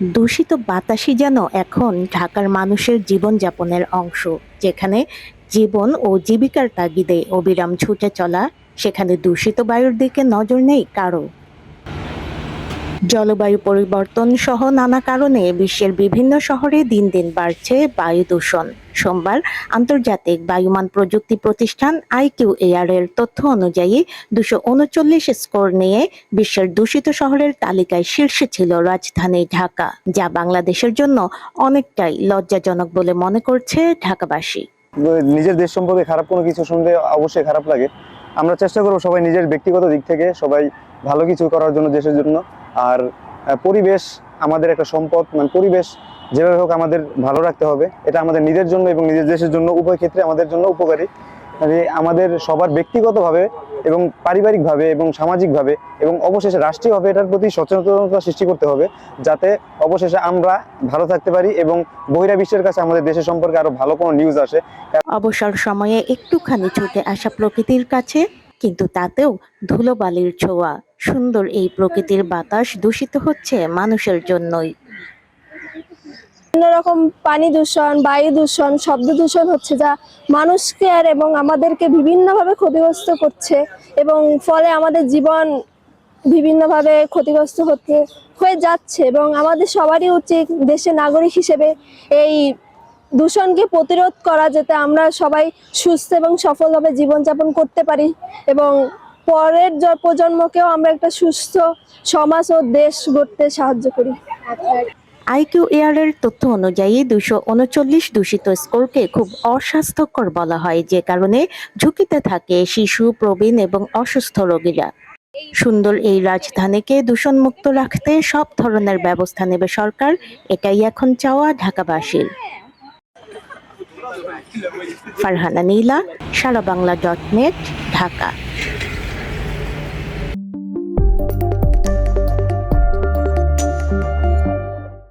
দূষিত বাতাসই যেন এখন ঢাকার মানুষের জীবনযাপনের অংশ, যেখানে জীবন ও জীবিকার তাগিদে অবিরাম ছুটে চলা, সেখানে দূষিত বায়ুর দিকে নজর নেই কারও। জলবায়ু পরিবর্তন সহ নানা কারণে বিশ্বের বিভিন্ন শহরে দিন দিন বাড়ছে বায়ু দূষণ। সোমবার আন্তর্জাতিক বায়ুমান প্রযুক্তি প্রতিষ্ঠান আইকিউ এয়ার এর তথ্য অনুযায়ী দুশো উনচল্লিশ স্কোর নিয়ে বিশ্বের দূষিত শহরের তালিকায় শীর্ষে ছিল রাজধানী ঢাকা, যা বাংলাদেশের জন্য অনেকটাই লজ্জাজনক বলে মনে করছে ঢাকাবাসী। নিজের দেশ সম্পর্কে খারাপ কোনো কিছু শুনলে অবশ্যই খারাপ লাগে। আমরা চেষ্টা করব সবাই নিজের ব্যক্তিগত দিক থেকে সবাই ভালো কিছু করার জন্য দেশের জন্য। আর পরিবেশ আমাদের একটা সম্পদ মানে পরিবেশ যেভাবে হোক আমাদের ভালো রাখতে হবে। এটা আমাদের নিজের জন্য এবং নিজের দেশের জন্য, উভয় ক্ষেত্রে আমাদের জন্য উপকারী। মানে আমাদের সবার ব্যক্তিগতভাবে এবং পারিবারিকভাবে এবং সামাজিকভাবে এবং অবশেষে রাষ্ট্রীয়ভাবে এটার প্রতি সচেতনতা সৃষ্টি করতে হবে যাতে অবশেষে আমরা ভালো থাকতে পারি এবং বহিরা বিশ্বের কাছে আমাদের দেশের সম্পর্কে আরও ভালো কোনো নিউজ আসে। অবসর সময়ে একটুখানি ছুটে আসা প্রকৃতির কাছে, কিন্তু তাতেও ধুলোবালির ছোঁয়া। সুন্দর এই প্রকৃতির বাতাস দূষিত হচ্ছে মানুষের জন্যই। বিভিন্ন রকম পানি দূষণ, বায়ু দূষণ, শব্দ দূষণ হচ্ছে যা মানুষকে আর এবং আমাদেরকে বিভিন্নভাবে ক্ষতিগ্রস্ত করছে এবং ফলে আমাদের জীবন বিভিন্নভাবে ক্ষতিগ্রস্ত হতে হয়ে যাচ্ছে এবং আমাদের সবারই উচিত দেশের নাগরিক হিসেবে এই দূষণকে প্রতিরোধ করা যাতে আমরা সবাই সুস্থ এবং সফলভাবে জীবনযাপন করতে পারি এবং পরের প্রজন্মকেও আমরা একটা সুস্থ সমাজ ও দেশ গড়তে সাহায্য করি। আইকিউ এয়ার এর তথ্য অনুযায়ী দুশো উনচল্লিশ দূষিত স্কোরকে খুব অস্বাস্থ্যকর বলা হয়, যে কারণে ঝুঁকিতে থাকে শিশু, প্রবীণ এবং অসুস্থ রোগীরা। সুন্দর এই রাজধানীকে দূষণমুক্ত রাখতে সব ধরনের ব্যবস্থা নেবে সরকার, এটাই এখন চাওয়া ঢাকাবাসীর। Farhana Nila, Sara Bangla dot net, Dhaka.